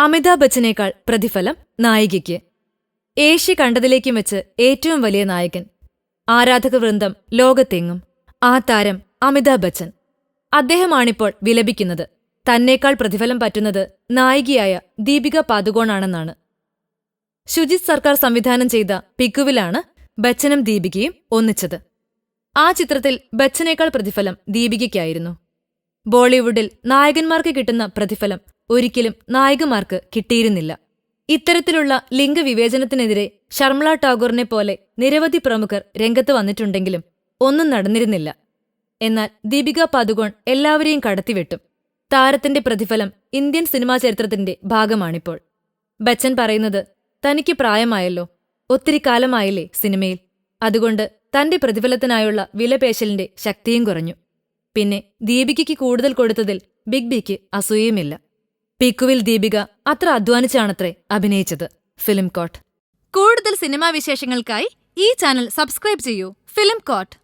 അമിതാഭ് ബച്ചനേക്കാൾ പ്രതിഫലം നായികയ്ക്ക്. ഏഷ്യ കണ്ടതിലേക്കും വെച്ച് ഏറ്റവും വലിയ നായകൻ. ആരാധക വൃന്ദം ലോകത്തെങ്ങും. ആ താരം അമിതാഭ് ബച്ചൻ. അദ്ദേഹമാണിപ്പോൾ വിലപിക്കുന്നത്. തന്നേക്കാൾ പ്രതിഫലം പറ്റുന്നത് നായികയായ ദീപിക പാദുകോണാണെന്നാണ്. ശുജിത് സർക്കാർ സംവിധാനം ചെയ്ത പിക്കുവിലാണ് ബച്ചനും ദീപികയും ഒന്നിച്ചത്. ആ ചിത്രത്തിൽ ബച്ചനേക്കാൾ പ്രതിഫലം ദീപികയ്ക്കായിരുന്നു. ബോളിവുഡിൽ നായകന്മാർക്ക് കിട്ടുന്ന പ്രതിഫലം ഒരിക്കലും നായകമാർക്ക് കിട്ടിയിരുന്നില്ല. ഇത്തരത്തിലുള്ള ലിംഗവിവേചനത്തിനെതിരെ ഷർമിള ടാഗോറിനെ പോലെ നിരവധി പ്രമുഖർ രംഗത്ത് വന്നിട്ടുണ്ടെങ്കിലും ഒന്നും നടന്നിരുന്നില്ല. എന്നാൽ ദീപിക പാദുകോൺ എല്ലാവരെയും കടത്തിവെട്ടും. താരത്തിന്റെ പ്രതിഫലം ഇന്ത്യൻ സിനിമാ ചരിത്രത്തിന്റെ ഭാഗമാണിപ്പോൾ. ബച്ചൻ പറയുന്നത് തനിക്ക് പ്രായമായല്ലോ ഒത്തിരി കാലമായില്ലേ സിനിമയിൽ. അതുകൊണ്ട് തന്റെ പ്രതിഫലത്തിനായുള്ള വിലപേശലിന്റെ ശക്തിയും കുറഞ്ഞു. പിന്നെ ദീപികയ്ക്ക് കൂടുതൽ കൊടുത്തതിൽ ബിഗ് ബിക്ക് അസൂയയുമില്ല. പിക്കുവിൽ ദീപിക അത്ര അധ്വാനിച്ചാണത്രേ അഭിനയിച്ചത്. Film court. കൂടുതൽ സിനിമാ വിശേഷങ്ങൾക്കായി ഈ ചാനൽ സബ്സ്ക്രൈബ് ചെയ്യൂ. Film court.